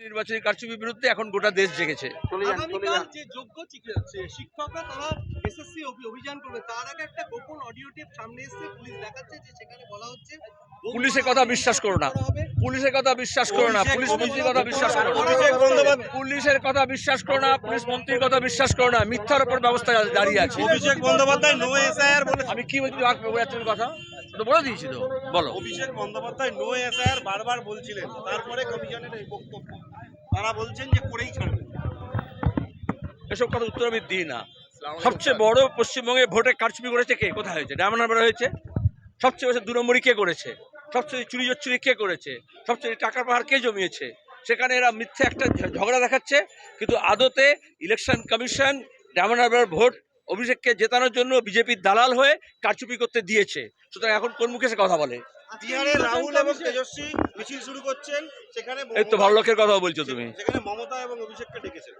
নির্বাচনী কারচুপির বিরুদ্ধে এখন গোটা দেশ জেগেছে। চলে যান চলে আগামীকাল যে যোগ্য শিক্ষকরা তারা এসএসসি অভিযান করবে তার আগে একটা গোপন অডিও টেপ সামনে এসেছে পুলিশ দেখাচ্ছে যে সেখানে বলা হচ্ছে পুলিশের কথা বিশ্বাস করো না। পুলিশের কথা বিশ্বাস করো না পুলিশ মন্ত্রীর কথা বিশ্বাস করো না। পুলিশের কথা বিশ্বাস করো না পুলিশ মন্ত্রীর কথা বিশ্বাস করো না মিথ্যার উপর ব্যবস্থা দাঁড়িয়ে আছে। অভিষেক বন্দ্যোপাধ্যায় নো এসআইআর বলে আমি কি বলছি কথা? তো বলে দিয়েছি তো বলো। অভিষেক বন্দ্যোপাধ্যায় নো এসআইআর বারবার বলছিলেন তারপরে কমিশনের এই বক্তব্য। তারা বলছেন যে করেই ছাড়বেন এসব কথা উত্তর আমি দিই না। সবচেয়ে বড় পশ্চিমবঙ্গে ভোটে কারচুপি করেছে কে? কোথায় হয়েছে? ডায়মন্ড হারবার হয়েছে? সবচেয়ে বেশি দু নম্বরই কে করেছে? সবচেয়ে চুরি চুরি কে করেছে? সবচেয়ে টাকার পাহাড় কে জমিয়েছে? সেখানে এরা মিথ্যে একটা ঝগড়া দেখাচ্ছে কিন্তু আদতে election commission Diamond Harbour vote অভিষেককে জেতানোর জন্য বিজেপির দালাল হয়ে কারচুপি করতে দিয়েছে। সুতরাং এখন কোন মুখে সে কথা বলে? বিহারে রাহুল এবং তেজস্বী মিছিল শুরু করছেন সেখানে এই তো ভালো লোকের কথা বলছো তুমি। সেখানে মমতা এবং অভিষেককে ডেকেছেন।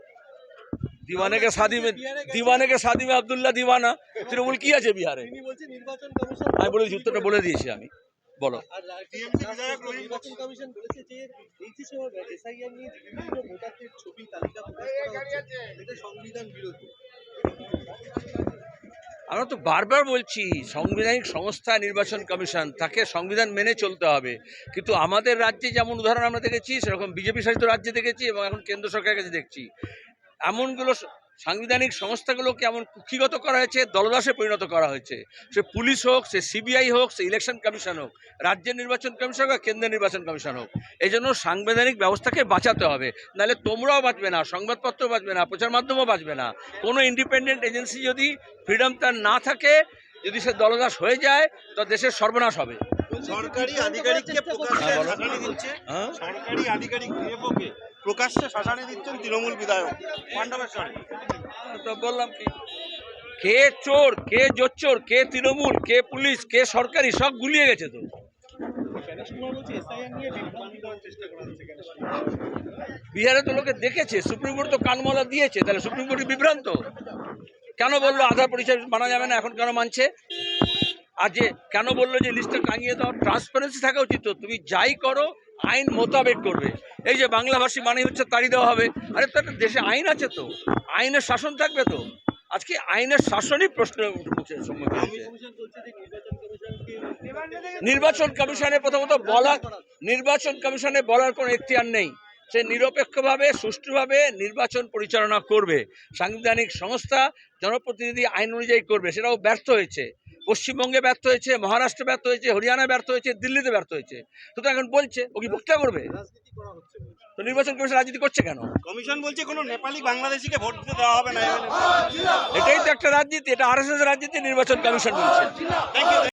দিওয়ানেকে সাদিমে দিওয়ানেকে সাদিমে আবদুল্লাহ দিওয়ানা। তৃণমূল কি আছে বিহারে? তিনি বলছেন নির্বাচন কমিশন আমি বলেছি উত্তরটা বলে দিয়েছি আমি। বলো। সংবিধান বিরোধী। আমরা তো বারবার বলছি, সাংবিধানিক সংস্থা নির্বাচন কমিশন, তাকে সংবিধান মেনে চলতে হবে। কিন্তু আমাদের রাজ্যে যেমন উদাহরণ আমরা দেখেছি, সেরকম বিজেপি শাসিত রাজ্যে দেখেছি এবং এখন কেন্দ্র সরকারের কাছে দেখছি। এমনগুলো সাংবিধানিক সংস্থাগুলোকে এমন কুক্ষিগত করা হয়েছে, দলদাসে পরিণত করা হয়েছে। সে পুলিশ হোক, সে সিবিআই হোক, সে ইলেকশন কমিশন হোক, রাজ্যের নির্বাচন কমিশন হোক কেন্দ্রের নির্বাচন কমিশন হোক। এই জন্য সাংবিধানিক ব্যবস্থাকে বাঁচাতে হবে। নাহলে তোমরাও বাঁচবে না সংবাদপত্র বাঁচবে না, প্রচার মাধ্যমও বাঁচবে না। কোনো ইন্ডিপেন্ডেন্ট এজেন্সি যদি ফ্রিডম তার না থাকে, যদি সে দলদাস হয়ে যায়, তো দেশের সর্বনাশ হবে। সরকারি আধিকারিককে প্রকাশ্যে হ্যাঁ, শাসানি দিচ্ছে। হ্যাঁ? সরকারি আধিকারিক ডিএফওকে প্রকাশ্যে শাসানি দিচ্ছেন তৃণমূল বিধায়ক। পাণ্ডবেশ্বরে তো বললাম কি? কে চোর কে জোচ্চোর কে তৃণমূল কে পুলিশ কে সরকারি সব গুলিয়ে গেছে তো। বিহারে তো লোকে দেখেছে সুপ্রিম কোর্ট তো কানমলা দিয়েছে তাহলে সুপ্রিম কোর্ট বিভ্রান্ত। কেন বলল আধার পরিচয় মানা যাবে না এখন কেন মানছে? আর যে কেন বলল যে লিস্টটা টাঙিয়ে দাও? ট্রান্সপারেন্সি থাকা উচিত তো। তুমি যাই করো আইন মোতাবেক করবে। এই যে বাংলাভাষী মানে হচ্ছে তাড়ি দেওয়া হবে। আরে তো একটা দেশে আইন আছে তো। আইনের শাসন থাকবে তো। আজকে আইনের শাসনই প্রশ্ন উঠছে সম্মুখীন হয়েছে কমিশন বলছে যে নির্বাচন কমিশনকে নির্বাচন কমিশনে প্রথমত বলা নির্বাচন কমিশনে বলার কোনো এখতিয়ার নেই। সে নিরপেক্ষভাবে সুষ্ঠুভাবে নির্বাচন পরিচালনা করবে। সাংবিধানিক সংস্থা জনপ্রতিনিধি আইন অনুযায়ী করবে। সেটাও ব্যর্থ হয়েছে। পশ্চিমবঙ্গে ব্যর্থ হয়েছে মহারাষ্ট্রে ব্যর্থ হয়েছে হরিয়ানায় ব্যর্থ হয়েছে দিল্লিতে ব্যর্থ হয়েছে। তো এখন বলছে ও কি বক্তৃতা করবে। তো নির্বাচন কমিশন রাজনীতি করছে কেন? কমিশন বলছে কোনো নেপালি বাংলাদেশিকে ভোট দিতে দেওয়া হবে না। এটাই তো একটা রাজনীতি এটা আর রাজনীতি নির্বাচন কমিশন বলছে। Thank you